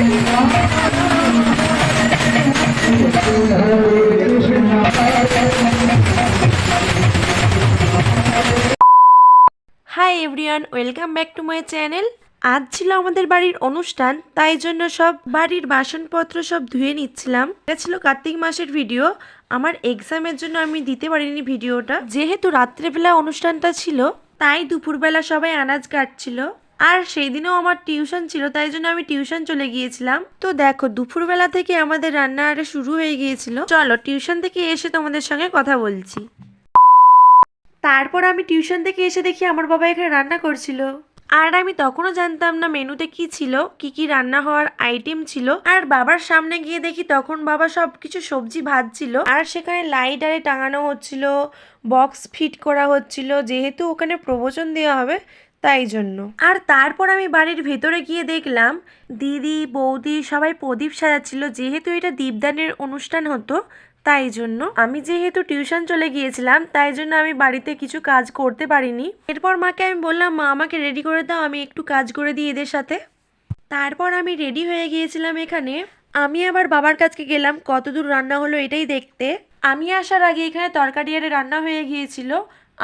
Hi everyone welcome back to my channel আজ ছিল আমাদের বাড়ির অনুষ্ঠান, তাই জন্য সব বাড়ির বাসনপত্র সব ধুয়ে নিচ্ছিলাম। এটা ছিল কার্তিক মাসের ভিডিও আমার এক্সামের জন্য আমি দিতে পারিনি ভিডিওটা যেহেতু রাত্রেবেলা অনুষ্ঠানটা ছিল, তাই দুপুরবেলা সবাই আনাজ কাটছিল। আর সেই দিনেও আমার টিউশন ছিল, তাই জন্য আমি টিউশন চলে গিয়েছিলাম। তো দেখো, দুপুরবেলা থেকে আমাদের রান্না আরে শুরু হয়ে গিয়েছিল। চলো, টিউশন থেকে এসে তোমাদের সঙ্গে কথা বলছি। তারপর আমি টিউশন থেকে এসে দেখি আমার বাবা এখানে রান্না করছিল। আর আমি তখনও জানতাম না মেনুতে কি ছিল, কি কি রান্না হওয়ার আইটেম ছিল। আর বাবার সামনে গিয়ে দেখি তখন বাবা সব কিছু সবজি ভাজছিল। আর সেখানে লাইট আরে টাঙানো হচ্ছিল বক্স ফিট করা হচ্ছিল। যেহেতু ওখানে প্রবচন দেওয়া হবে তাই জন্য। আর তারপর আমি বাড়ির ভেতরে গিয়ে দেখলাম, দিদি, বৌদি সবাই প্রদীপ সাজাচ্ছিল। যেহেতু এটা দীপদানের অনুষ্ঠান হতো, তাই জন্য। আমি যেহেতু টিউশন চলে গিয়েছিলাম, তাই জন্য আমি বাড়িতে কিছু কাজ করতে পারিনি। এরপর মাকে আমি বললাম, মা, আমাকে রেডি করে দাও, আমি একটু কাজ করে দিই এদের সাথে। তারপর আমি রেডি হয়ে গিয়েছিলাম এখানে। আমি আবার বাবার কাছকে গেলাম, কতদূর রান্না হলো এটাই দেখতে। আমি আসার আগে এখানে তরকারি আরে রান্না হয়ে গিয়েছিল।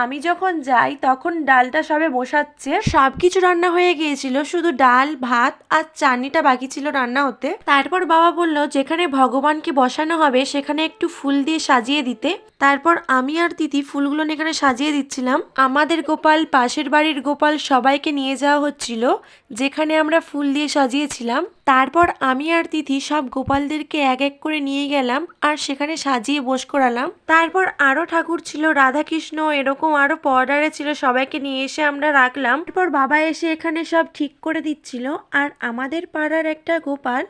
আমি যখন যাই, তখন ডালটা সবে বসাচ্ছে। সব কিছু রান্না হয়ে গিয়েছিল, শুধু ডাল, ভাত আর চাটনিটা বাকি ছিল রান্না হতে। তারপর বাবা বলল, যেখানে ভগবানকে বসানো হবে, সেখানে একটু ফুল দিয়ে সাজিয়ে দিতে। তারপর আমি আর তিথি ফুলগুলো এখানে সাজিয়ে দিচ্ছিলাম। আমাদের গোপাল, পাশের বাড়ির গোপাল সবাইকে নিয়ে যাওয়া হচ্ছিল, যেখানে আমরা ফুল দিয়ে সাজিয়েছিলাম। তারপর আমি আর দিদি সব গোপালদেরকে এক এক করে নিয়ে গেলাম আর সেখানে সাজিয়ে বস করালাম। তারপর আরও ঠাকুর ছিল, রাধাকৃষ্ণ এরকম আরও পর্ডারে ছিল, সবাইকে নিয়ে এসে আমরা রাখলাম। তারপর বাবা এসে এখানে সব ঠিক করে দিচ্ছিল। আর আমাদের পাড়ার একটা গোপাল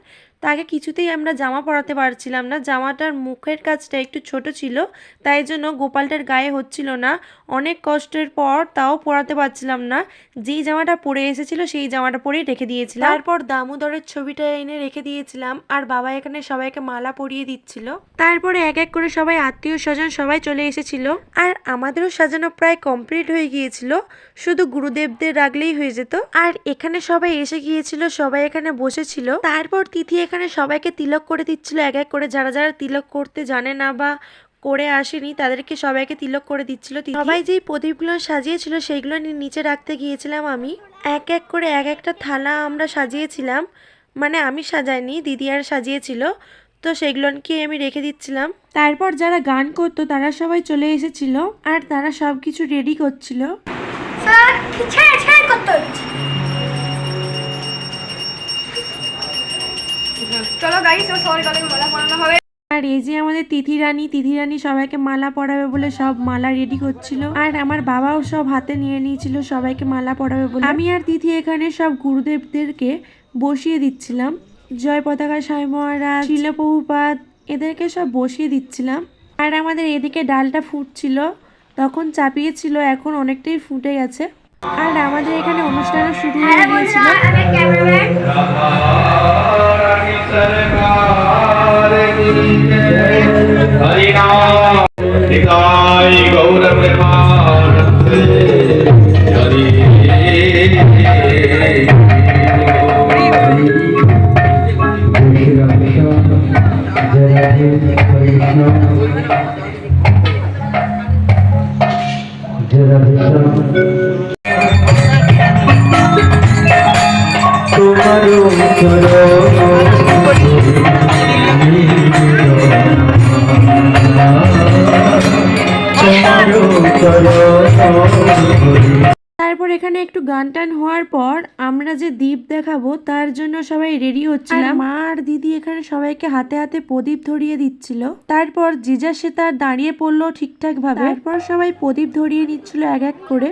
তাকে কিছুতেই আমরা জামা পরাতে পারছিলাম না। জামাটার মুখের কাজটা একটু ছোট ছিল তাই জন্য গোপালটার গায়ে হচ্ছিল না। অনেক কষ্টের পর তাও পরাতে পারছিলাম না। যেই জামাটা পরে এসেছিল সেই জামাটা পরেই রেখে দিয়েছিলাম। তারপর দামোদরের ছবিটা এনে রেখে দিয়েছিলাম আর বাবা এখানে সবাইকে মালা পরিয়ে দিচ্ছিল। তারপরে এক এক করে সবাই আত্মীয় স্বজন সবাই চলে এসেছিল। আর আমাদেরও সাজানো প্রায় কমপ্লিট হয়ে গিয়েছিল। শুধু গুরুদেবদের রাখলেই হয়ে যেত। আর এখানে সবাই এসে গিয়েছিল সবাই এখানে বসেছিল। তারপর তিথি এখানে সবাইকে তিলক করে দিচ্ছিল, এক এক করে। যারা যারা তিলক করতে জানে না বা করে আসেনি, তাদেরকে সবাইকে তিলক করে দিচ্ছিল। সবাই যেই প্রদীপগুলো সাজিয়েছিল, সেইগুলো নিচে রাখতে গিয়েছিলাম আমি। এক এক করে এক একটা থালা আমরা সাজিয়েছিলাম। মানে আমি সাজাইনি, দিদি আর সাজিয়েছিল। তো সেগুলোকে আমি রেখে দিচ্ছিলাম। তারপর যারা গান করতো, তারা সবাই চলে এসেছিল। আর তারা সব কিছু রেডি করছিল। স্যার মালা পরানো হবে। আর এই যে আমাদের তিথি রানী তিথি রানী সবাইকে মালা পরাবে বলে সব মালা রেডি করছিল। আর আমার বাবাও সব হাতে নিয়ে নিয়েছিল সবাইকে মালা পরাবে বলে। আমি আর তিথি এখানে সব গুরুদেবদেরকে বসিয়ে দিচ্ছিলাম। জয় পতাকা সাই মহারাজ শিলপহুপাত এদেরকে সব বসিয়ে দিচ্ছিলাম। আর আমাদের এদিকে ডালটা ফুটছিল তখন চাপিয়েছিল এখন অনেকটাই ফুটে গেছে। আর আমাদের এখানে অনুষ্ঠানও শুরু হয়ে গিয়েছিল। আমি আমরা যে দ্বীপ দেখাবো তার জন্য সবাই রেডি হচ্ছিলাম। মা আর দিদি এখানে সবাইকে হাতে হাতে প্রদীপ ধরিয়ে দিচ্ছিল। তারপর জিজা সে তার দাঁড়িয়ে পড়ল ঠিকঠাক ভাবে তারপর সবাই প্রদীপ ধরিয়ে নিচ্ছিল এক এক করে।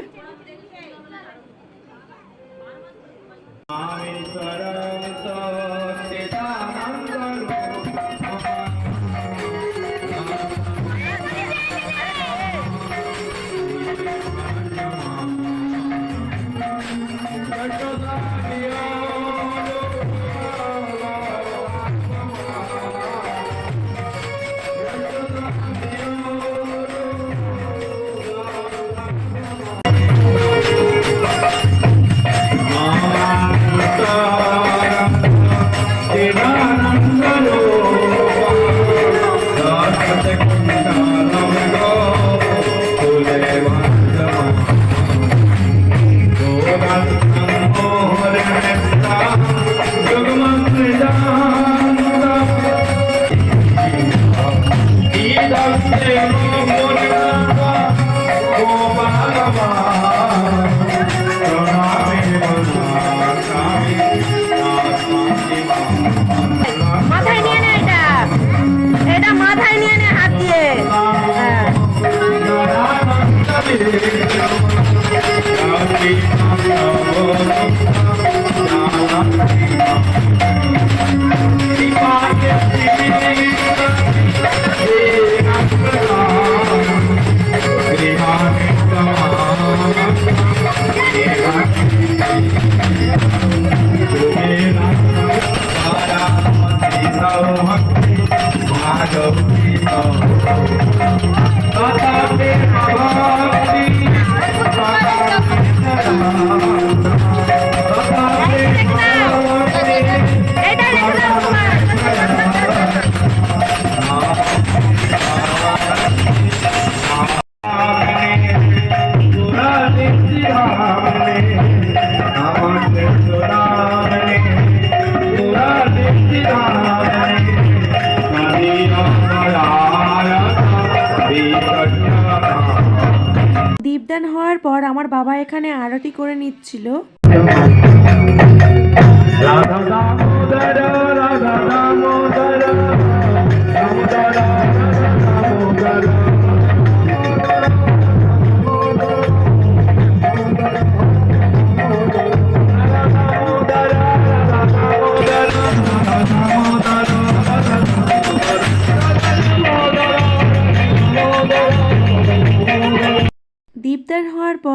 আমার বাবা এখানে আরতি করে নিচ্ছিল।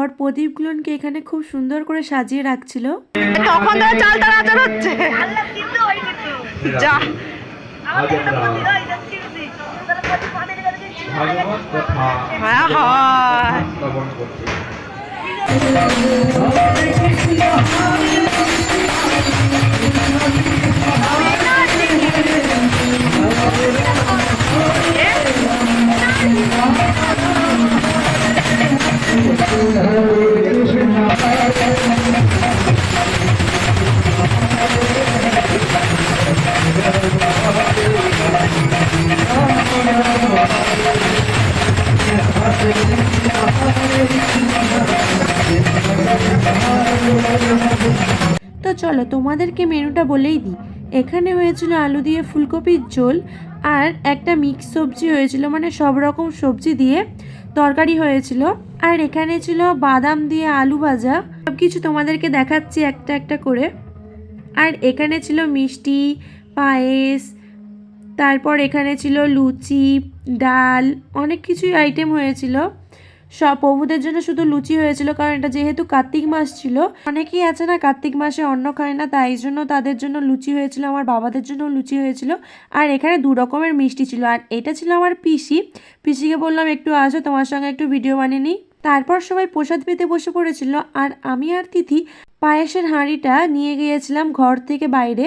পর প্রদীপগুলোকে এখানে খুব সুন্দর করে সাজিয়ে রাখছিল। তখন ধরে চাল তাড়াতাড় হচ্ছে যা। হ্যাঁ তো চলো তোমাদেরকে মেনুটা বলেই দিই। এখানে হয়েছিল আলু দিয়ে ফুলকপির ঝোল আর একটা মিক্স সবজি হয়েছিল মানে সব রকম সবজি দিয়ে তরকারি হয়েছিল। আর এখানে ছিল বাদাম দিয়ে আলু ভাজা। সব কিছু তোমাদেরকে দেখাচ্ছি একটা একটা করে। আর এখানে ছিল মিষ্টি, পায়েস তারপর এখানে ছিল লুচি, ডাল, অনেক কিছুই আইটেম হয়েছিল। সব প্রভুদের জন্য শুধু লুচি হয়েছিল, কারণ এটা যেহেতু কার্তিক মাস ছিল। অনেকেই আছে না, কার্তিক মাসে অন্ন খায় না, তাই জন্য তাদের জন্য লুচি হয়েছিল, আমার বাবাদের জন্য লুচি হয়েছিল। আর এখানে দু রকমের মিষ্টি ছিল, আর এটা ছিল আমার পিসি। পিসিকে বললাম, একটু আসো, তোমার সঙ্গে একটু ভিডিও বানিয়ে নিই। তারপর সবাই প্রসাদ পেতে বসে পড়েছিল, আর আমি আর তিথি পায়েসের হাঁড়িটা নিয়ে গিয়েছিলাম ঘর থেকে বাইরে।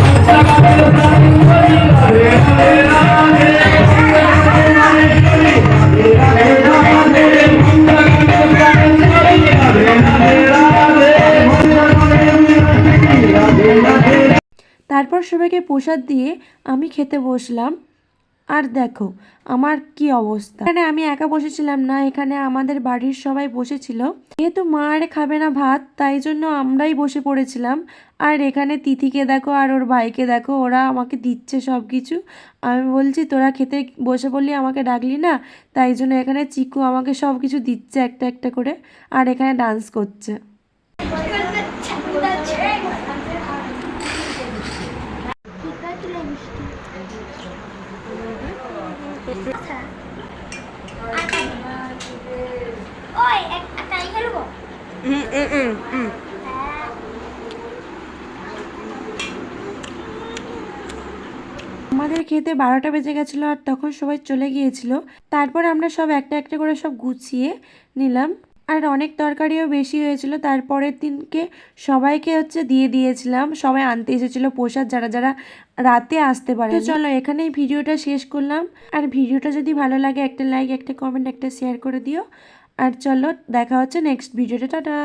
তারপর সবাইকে প্রসাদ দিয়ে আমি খেতে বসলাম। আর দেখো, আমার কি অবস্থা। এখানে আমি একা বসেছিলাম না, এখানে আমাদের বাড়ির সবাই বসেছিল। যেহেতু মা আরে খাবে না ভাত, তাই জন্য আমরাই বসে পড়েছিলাম। আর এখানে তিথিকে দেখো আর ওর ভাইকে দেখো, ওরা আমাকে দিচ্ছে সব কিছু আমি বলছি, তোরা খেতে বসে বললি আমাকে ডাকলি না? তাই জন্য এখানে চিকু আমাকে সব কিছু দিচ্ছে একটা একটা করে, আর এখানে ডান্স করছে ওই একটা এখানে নেব আমাদের খেতে বারোটা বেজে গেছিল আর তখন সবাই চলে গিয়েছিল। তারপর আমরা সব একটা একটা করে সব গুছিয়ে নিলাম। আর অনেক তরকারিও বেশি হয়েছিল। তারপরের দিনকে সবাইকে হচ্ছে দিয়ে দিয়েছিলাম। সবাই আনতে এসেছিল প্রসাদ যারা যারা রাতে আসতে পারে চলো এখানেই ভিডিওটা শেষ করলাম। আর ভিডিওটা যদি ভালো লাগে, একটা লাইক একটা কমেন্ট একটা শেয়ার করে দিও। আর চলো দেখা হচ্ছে নেক্সট ভিডিওটা টাটা!